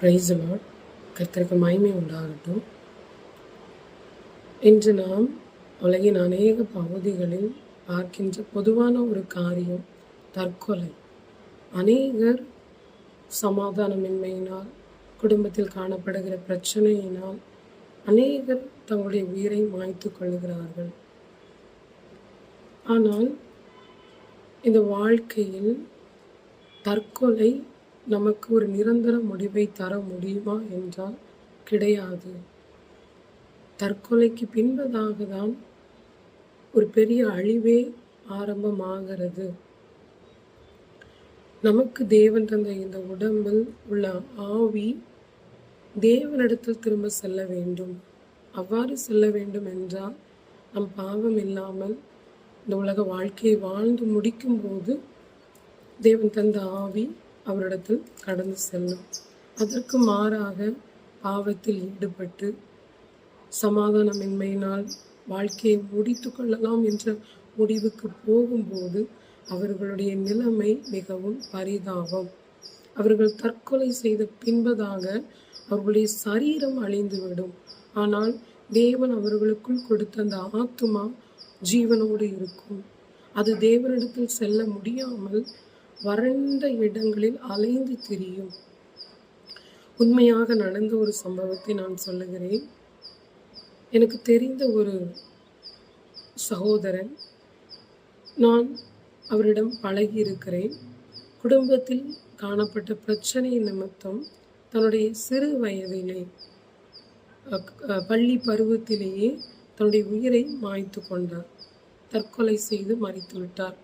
பிரைஸ்லாட் கர்த்தருக்கு மகிமை உண்டாகட்டும். இன்று நாம் உலகின் அநேக பகுதிகளில் பார்க்கின்ற பொதுவான ஒரு காரியம் தற்கொலை. அநேகர் சமாதானமின்மையினால் குடும்பத்தில் காணப்படுகிற பிரச்சனையினால் அநேகர் தங்களுடைய உயிரை மாய்த்து கொள்கிறார்கள் ஆனால் இந்த வாழ்க்கையில் தற்கொலை நமக்கு ஒரு நிரந்தர முடிவை தர முடியுமா என்றால் கிடையாது. தற்கொலைக்கு பின்பதாக தான் ஒரு பெரிய அழிவே ஆரம்பமாகிறது. நமக்கு தேவன் தந்த இந்த உடம்பில் உள்ள ஆவி தேவனிடத்தில் திரும்ப செல்ல வேண்டும். அவ்வாறு செல்ல வேண்டும் என்றால் நம் பாவம் இல்லாமல் இந்த உலக வாழ்க்கையை வாழ்ந்து முடிக்கும்போது தேவன் தந்த ஆவி அவரிடத்தில் கடந்து செல்லும். அதற்கு மாறாக பாவத்தில் ஈடுபட்டு சமாதானமின்மையினால் வாழ்க்கையை முடித்து கொள்ளலாம் என்ற முடிவுக்கு போகும்போது அவர்களுடைய நிலைமை மிகவும் பரிதாபம். அவர்கள் தற்கொலை செய்த பின்பதாக அவர்களுடைய சரீரம் அழிந்துவிடும். ஆனால் தேவன் அவர்களுக்குள் கொடுத்த அந்த ஆத்துமா ஜீவனோடு இருக்கும். அது தேவனிடத்தில் செல்ல முடியாமல் வறண்ட இடங்களில் அலைந்து திரியும். உண்மையாக நடந்த ஒரு சம்பவத்தை நான் சொல்லுகிறேன். எனக்கு தெரிந்த ஒரு சகோதரன் நான் அவரிடம் பழகி இருக்கிறேன் குடும்பத்தில் காணப்பட்ட பிரச்சனை நிமித்தம் தன்னுடைய சிறு வயதிலே பள்ளி பருவத்திலேயே தன்னுடைய உயிரை மாய்த்து கொண்டார். தற்கொலை செய்து மறித்து விட்டார்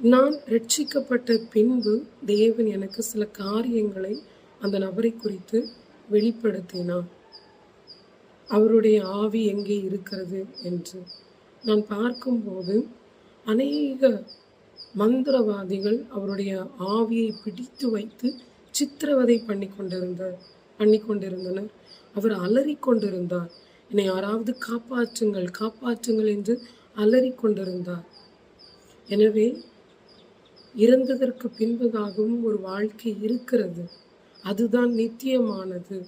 நான் ரட்சிக்கப்பட்ட பின்பு தேவன் எனக்கு சில காரியங்களை அந்த நபரை குறித்து வெளிப்படுத்தினார் அவருடைய ஆவி எங்கே இருக்கிறது என்று. நான் பார்க்கும்போது அநேக மந்திரவாதிகள் அவருடைய ஆவியை பிடித்து வைத்து சித்திரவதை பண்ணி கொண்டிருந்தார் பண்ணி கொண்டிருந்தனர். அவர் அலறி கொண்டிருந்தார். என்னை யாராவது காப்பாற்றுங்கள் காப்பாற்றுங்கள் என்று அலறி கொண்டிருந்தார். எனவே இறந்ததற்கு பின்பதாகவும் ஒரு வாழ்க்கை இருக்கிறது. அதுதான் நித்தியமானது.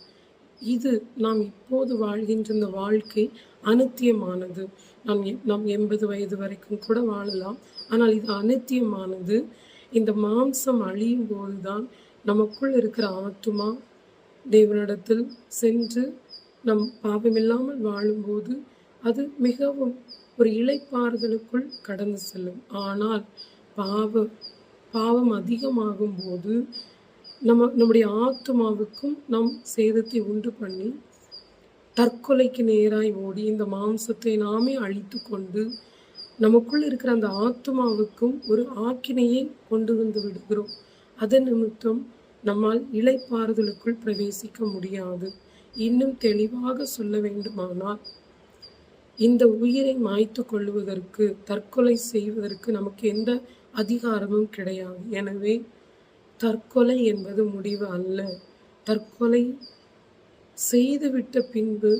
இது நாம் இப்போது வாழ்கின்ற இந்த வாழ்க்கை அனித்தியமானது நாம் நாம் எண்பது வயது வரைக்கும் கூட வாழலாம். ஆனால் இது அனித்தியமானது இந்த மாம்சம் அழியும் போதுதான் நமக்குள் இருக்கிற ஆத்துமா தேவனிடத்தில் சென்று நம் பாவமில்லாமல் வாழும்போது அது மிகவும் ஒரு இலைப்பாறுதலுக்குள் கடந்து செல்லும். ஆனால் பாவ பாவம் அதிகமாகும் போது நம்ம நம்முடைய ஆத்மாவுக்கும் நாம் சேதத்தை உண்டு பண்ணி தற்கொலைக்கு நேராய் ஓடி இந்த மாம்சத்தை நாமே அழித்து கொண்டு நமக்குள் இருக்கிற அந்த ஆத்மாவுக்கும் ஒரு ஆக்கினையை கொண்டு வந்து விடுகிறோம். அதன் நிமித்தம் நம்மால் இலைப்பாறுதலுக்குள் பிரவேசிக்க முடியாது. இன்னும் தெளிவாக சொல்ல வேண்டுமானால் இந்த உயிரை மாய்த்து கொள்வதற்கு தற்கொலை செய்வதற்கு நமக்கு எந்த அதிகாரமும் கிடையாது. எனவே தற்கொலை என்பது முடிவு அல்ல. தற்கொலை செய்துவிட்ட பின்பு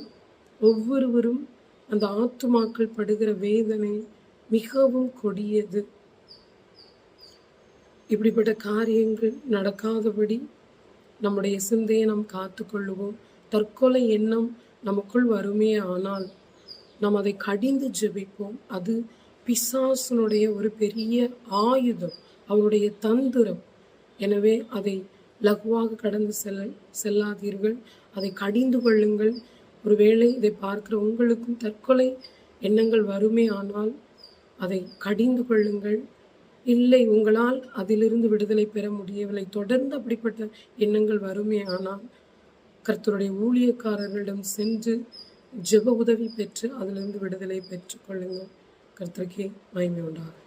ஒவ்வொருவரும் அந்த ஆத்துமாக்கள் படுகிற வேதனை மிகவும் கொடியது. இப்படிப்பட்ட காரியங்கள் நடக்காதபடி நம்முடைய சிந்தையை நாம் காத்து கொள்ளுவோம். தற்கொலை எண்ணம் நமக்குள் வருமே ஆனால் நாம் அதை கடிந்து ஜெபிப்போம். அது பிசாசனுடைய ஒரு பெரிய ஆயுதம் அவனுடைய தந்திரம். எனவே அதை லகுவாக கடந்து செல்ல செல்லாதீர்கள். அதை கடிந்து கொள்ளுங்கள். ஒருவேளை இதை பார்க்கிற உங்களுக்கும் தற்கொலை எண்ணங்கள் வருமே ஆனால் அதை கடிந்து கொள்ளுங்கள். இல்லை உங்களால் அதிலிருந்து விடுதலை பெற முடியவில்லை. தொடர்ந்து அப்படிப்பட்ட எண்ணங்கள் வருமே ஆனால் கர்த்தருடைய ஊழியக்காரர்களிடம் சென்று ஜெப உதவி பெற்று அதிலிருந்து விடுதலை பெற்றுக்கொள்ளுங்கள் കർത്തൃക്ക് മഹിമയുണ്ടാകും